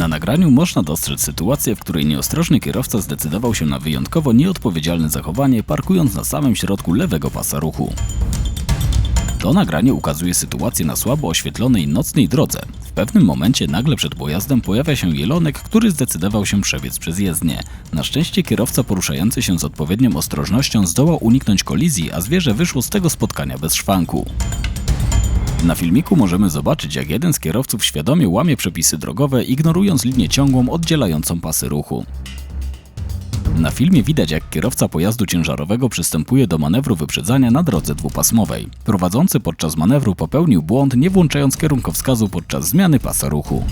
Na nagraniu można dostrzec sytuację, w której nieostrożny kierowca zdecydował się na wyjątkowo nieodpowiedzialne zachowanie, parkując na samym środku lewego pasa ruchu. To nagranie ukazuje sytuację na słabo oświetlonej nocnej drodze. W pewnym momencie nagle przed pojazdem pojawia się jelonek, który zdecydował się przebiec przez jezdnię. Na szczęście kierowca poruszający się z odpowiednią ostrożnością zdołał uniknąć kolizji, a zwierzę wyszło z tego spotkania bez szwanku. Na filmiku możemy zobaczyć, jak jeden z kierowców świadomie łamie przepisy drogowe, ignorując linię ciągłą oddzielającą pasy ruchu. Na filmie widać, jak kierowca pojazdu ciężarowego przystępuje do manewru wyprzedzania na drodze dwupasmowej. Prowadzący podczas manewru popełnił błąd, nie włączając kierunkowskazu podczas zmiany pasa ruchu.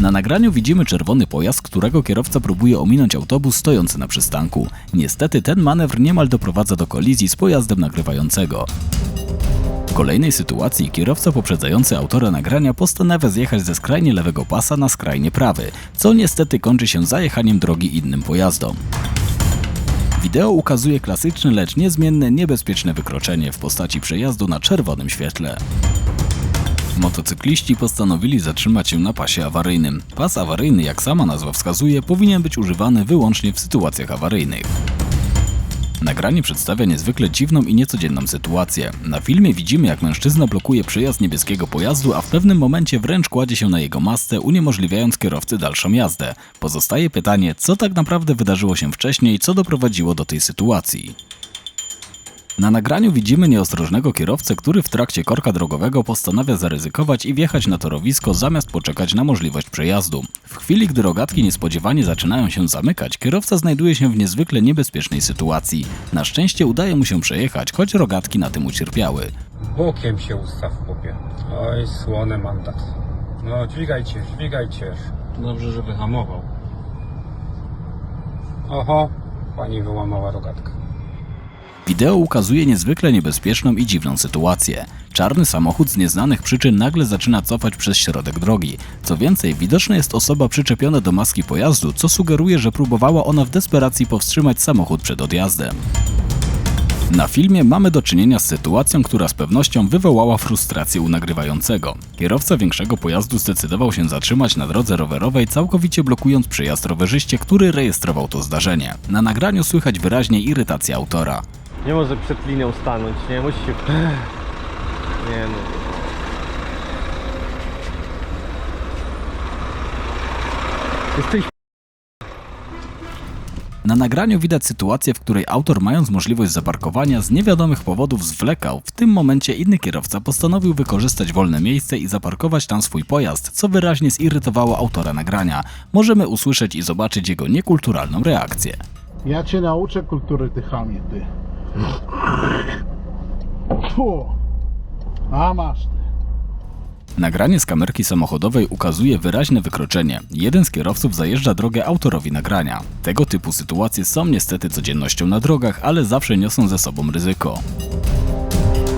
Na nagraniu widzimy czerwony pojazd, którego kierowca próbuje ominąć autobus stojący na przystanku. Niestety ten manewr niemal doprowadza do kolizji z pojazdem nagrywającego. W kolejnej sytuacji kierowca poprzedzający autora nagrania postanawia zjechać ze skrajnie lewego pasa na skrajnie prawy, co niestety kończy się zajechaniem drogi innym pojazdom. Wideo ukazuje klasyczne, lecz niezmienne, niebezpieczne wykroczenie w postaci przejazdu na czerwonym świetle. Motocykliści postanowili zatrzymać się na pasie awaryjnym. Pas awaryjny, jak sama nazwa wskazuje, powinien być używany wyłącznie w sytuacjach awaryjnych. Nagranie przedstawia niezwykle dziwną i niecodzienną sytuację. Na filmie widzimy, jak mężczyzna blokuje przejazd niebieskiego pojazdu, a w pewnym momencie wręcz kładzie się na jego masce, uniemożliwiając kierowcy dalszą jazdę. Pozostaje pytanie, co tak naprawdę wydarzyło się wcześniej, co doprowadziło do tej sytuacji. Na nagraniu widzimy nieostrożnego kierowcę, który w trakcie korka drogowego postanawia zaryzykować i wjechać na torowisko zamiast poczekać na możliwość przejazdu. W chwili, gdy rogatki niespodziewanie zaczynają się zamykać, kierowca znajduje się w niezwykle niebezpiecznej sytuacji. Na szczęście udaje mu się przejechać, choć rogatki na tym ucierpiały. Bokiem się ustaw, chłopie. Oj, słony mandat. No, dźwigajcie, dźwigajcie. Dobrze, że wyhamował. Oho, pani wyłamała rogatkę. Wideo ukazuje niezwykle niebezpieczną i dziwną sytuację. Czarny samochód z nieznanych przyczyn nagle zaczyna cofać przez środek drogi. Co więcej, widoczna jest osoba przyczepiona do maski pojazdu, co sugeruje, że próbowała ona w desperacji powstrzymać samochód przed odjazdem. Na filmie mamy do czynienia z sytuacją, która z pewnością wywołała frustrację u nagrywającego. Kierowca większego pojazdu zdecydował się zatrzymać na drodze rowerowej, całkowicie blokując przejazd rowerzyście, który rejestrował to zdarzenie. Na nagraniu słychać wyraźnie irytację autora. Nie może przed linią stanąć, nie? Musi się... Nie no. Jesteś Na nagraniu widać sytuację, w której autor, mając możliwość zaparkowania, z niewiadomych powodów zwlekał. W tym momencie inny kierowca postanowił wykorzystać wolne miejsce i zaparkować tam swój pojazd, co wyraźnie zirytowało autora nagrania. Możemy usłyszeć i zobaczyć jego niekulturalną reakcję. Ja cię nauczę kultury ty chamie, ty. A masz ty. Nagranie z kamerki samochodowej ukazuje wyraźne wykroczenie. Jeden z kierowców zajeżdża drogę autorowi nagrania. Tego typu sytuacje są niestety codziennością na drogach, ale zawsze niosą ze sobą ryzyko.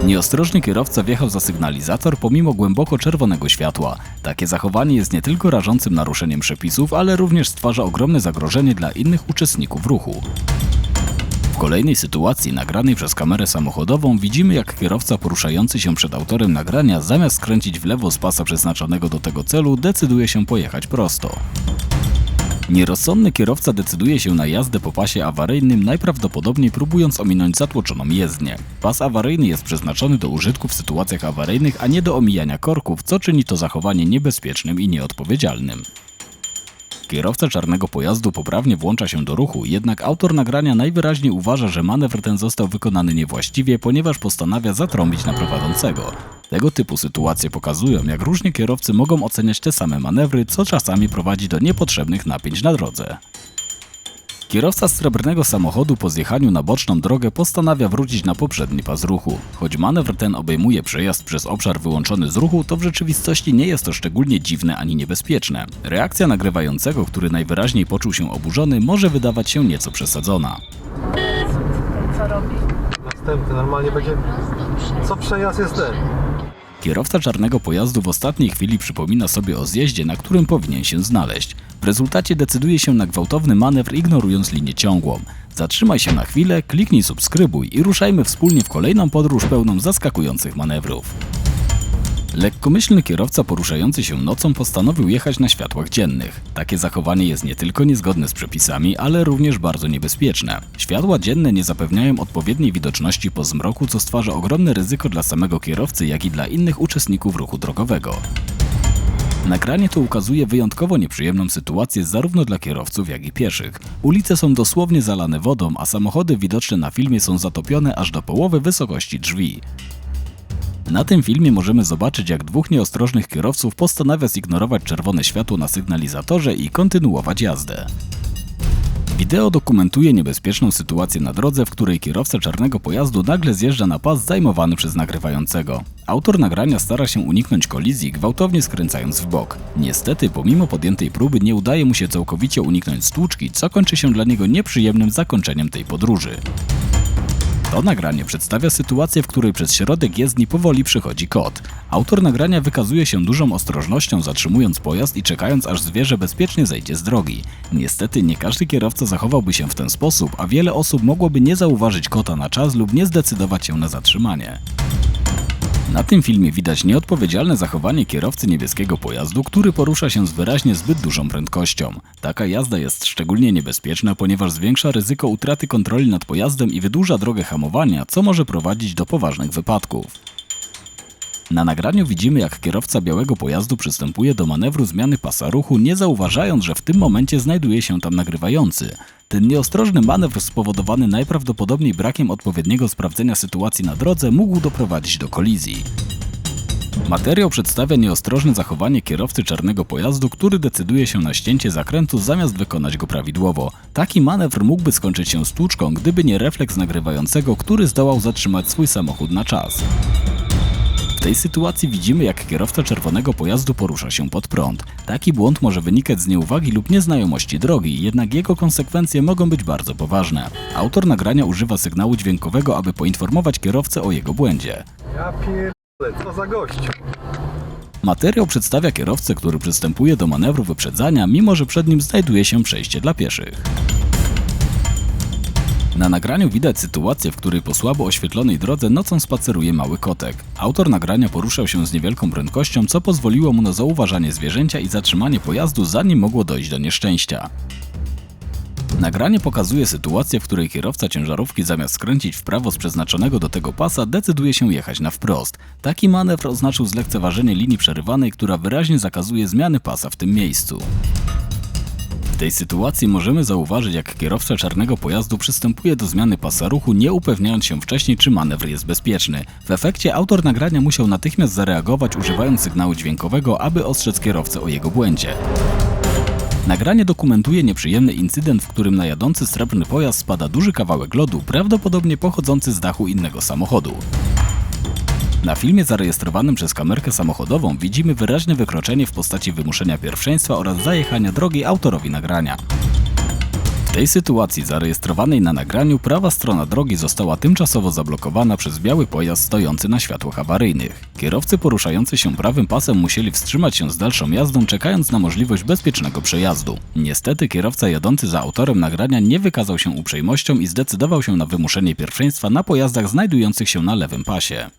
Nieostrożny kierowca wjechał za sygnalizator pomimo głęboko czerwonego światła. Takie zachowanie jest nie tylko rażącym naruszeniem przepisów, ale również stwarza ogromne zagrożenie dla innych uczestników ruchu. W kolejnej sytuacji, nagranej przez kamerę samochodową, widzimy jak kierowca poruszający się przed autorem nagrania, zamiast skręcić w lewo z pasa przeznaczonego do tego celu, decyduje się pojechać prosto. Nierozsądny kierowca decyduje się na jazdę po pasie awaryjnym, najprawdopodobniej próbując ominąć zatłoczoną jezdnię. Pas awaryjny jest przeznaczony do użytku w sytuacjach awaryjnych, a nie do omijania korków, co czyni to zachowanie niebezpiecznym i nieodpowiedzialnym. Kierowca czarnego pojazdu poprawnie włącza się do ruchu, jednak autor nagrania najwyraźniej uważa, że manewr ten został wykonany niewłaściwie, ponieważ postanawia zatrąbić na prowadzącego. Tego typu sytuacje pokazują, jak różnie kierowcy mogą oceniać te same manewry, co czasami prowadzi do niepotrzebnych napięć na drodze. Kierowca srebrnego samochodu po zjechaniu na boczną drogę postanawia wrócić na poprzedni pas ruchu. Choć manewr ten obejmuje przejazd przez obszar wyłączony z ruchu, to w rzeczywistości nie jest to szczególnie dziwne ani niebezpieczne. Reakcja nagrywającego, który najwyraźniej poczuł się oburzony, może wydawać się nieco przesadzona. co robi. następny, normalnie będzie... Co przejazd jest ten? Kierowca czarnego pojazdu w ostatniej chwili przypomina sobie o zjeździe, na którym powinien się znaleźć. W rezultacie decyduje się na gwałtowny manewr, ignorując linię ciągłą. Zatrzymaj się na chwilę, kliknij subskrybuj i ruszajmy wspólnie w kolejną podróż pełną zaskakujących manewrów. Lekkomyślny kierowca poruszający się nocą postanowił jechać na światłach dziennych. Takie zachowanie jest nie tylko niezgodne z przepisami, ale również bardzo niebezpieczne. Światła dzienne nie zapewniają odpowiedniej widoczności po zmroku, co stwarza ogromne ryzyko dla samego kierowcy, jak i dla innych uczestników ruchu drogowego. Nagranie to ukazuje wyjątkowo nieprzyjemną sytuację zarówno dla kierowców, jak i pieszych. Ulice są dosłownie zalane wodą, a samochody widoczne na filmie są zatopione aż do połowy wysokości drzwi. Na tym filmie możemy zobaczyć, jak dwóch nieostrożnych kierowców postanawia zignorować czerwone światło na sygnalizatorze i kontynuować jazdę. Wideo dokumentuje niebezpieczną sytuację na drodze, w której kierowca czarnego pojazdu nagle zjeżdża na pas zajmowany przez nagrywającego. Autor nagrania stara się uniknąć kolizji, gwałtownie skręcając w bok. Niestety, pomimo podjętej próby, nie udaje mu się całkowicie uniknąć stłuczki, co kończy się dla niego nieprzyjemnym zakończeniem tej podróży. To nagranie przedstawia sytuację, w której przez środek jezdni powoli przechodzi kot. Autor nagrania wykazuje się dużą ostrożnością, zatrzymując pojazd i czekając, aż zwierzę bezpiecznie zejdzie z drogi. Niestety, nie każdy kierowca zachowałby się w ten sposób, a wiele osób mogłoby nie zauważyć kota na czas lub nie zdecydować się na zatrzymanie. Na tym filmie widać nieodpowiedzialne zachowanie kierowcy niebieskiego pojazdu, który porusza się z wyraźnie zbyt dużą prędkością. Taka jazda jest szczególnie niebezpieczna, ponieważ zwiększa ryzyko utraty kontroli nad pojazdem i wydłuża drogę hamowania, co może prowadzić do poważnych wypadków. Na nagraniu widzimy, jak kierowca białego pojazdu przystępuje do manewru zmiany pasa ruchu, nie zauważając, że w tym momencie znajduje się tam nagrywający. Ten nieostrożny manewr spowodowany najprawdopodobniej brakiem odpowiedniego sprawdzenia sytuacji na drodze mógł doprowadzić do kolizji. Materiał przedstawia nieostrożne zachowanie kierowcy czarnego pojazdu, który decyduje się na ścięcie zakrętu zamiast wykonać go prawidłowo. Taki manewr mógłby skończyć się stłuczką, gdyby nie refleks nagrywającego, który zdołał zatrzymać swój samochód na czas. W tej sytuacji widzimy, jak kierowca czerwonego pojazdu porusza się pod prąd. Taki błąd może wynikać z nieuwagi lub nieznajomości drogi, jednak jego konsekwencje mogą być bardzo poważne. Autor nagrania używa sygnału dźwiękowego, aby poinformować kierowcę o jego błędzie. Ja pierdolę, co za gość. Materiał przedstawia kierowcę, który przystępuje do manewru wyprzedzania, mimo że przed nim znajduje się przejście dla pieszych. Na nagraniu widać sytuację, w której po słabo oświetlonej drodze nocą spaceruje mały kotek. Autor nagrania poruszał się z niewielką prędkością, co pozwoliło mu na zauważanie zwierzęcia i zatrzymanie pojazdu, zanim mogło dojść do nieszczęścia. Nagranie pokazuje sytuację, w której kierowca ciężarówki zamiast skręcić w prawo z przeznaczonego do tego pasa, decyduje się jechać na wprost. Taki manewr oznaczył zlekceważenie linii przerywanej, która wyraźnie zakazuje zmiany pasa w tym miejscu. Tej sytuacji możemy zauważyć, jak kierowca czarnego pojazdu przystępuje do zmiany pasa ruchu, nie upewniając się wcześniej, czy manewr jest bezpieczny. W efekcie autor nagrania musiał natychmiast zareagować, używając sygnału dźwiękowego, aby ostrzec kierowcę o jego błędzie. Nagranie dokumentuje nieprzyjemny incydent, w którym na jadący srebrny pojazd spada duży kawałek lodu, prawdopodobnie pochodzący z dachu innego samochodu. Na filmie zarejestrowanym przez kamerkę samochodową widzimy wyraźne wykroczenie w postaci wymuszenia pierwszeństwa oraz zajechania drogi autorowi nagrania. W tej sytuacji zarejestrowanej na nagraniu prawa strona drogi została tymczasowo zablokowana przez biały pojazd stojący na światłach awaryjnych. Kierowcy poruszający się prawym pasem musieli wstrzymać się z dalszą jazdą, czekając na możliwość bezpiecznego przejazdu. Niestety kierowca jadący za autorem nagrania nie wykazał się uprzejmością i zdecydował się na wymuszenie pierwszeństwa na pojazdach znajdujących się na lewym pasie.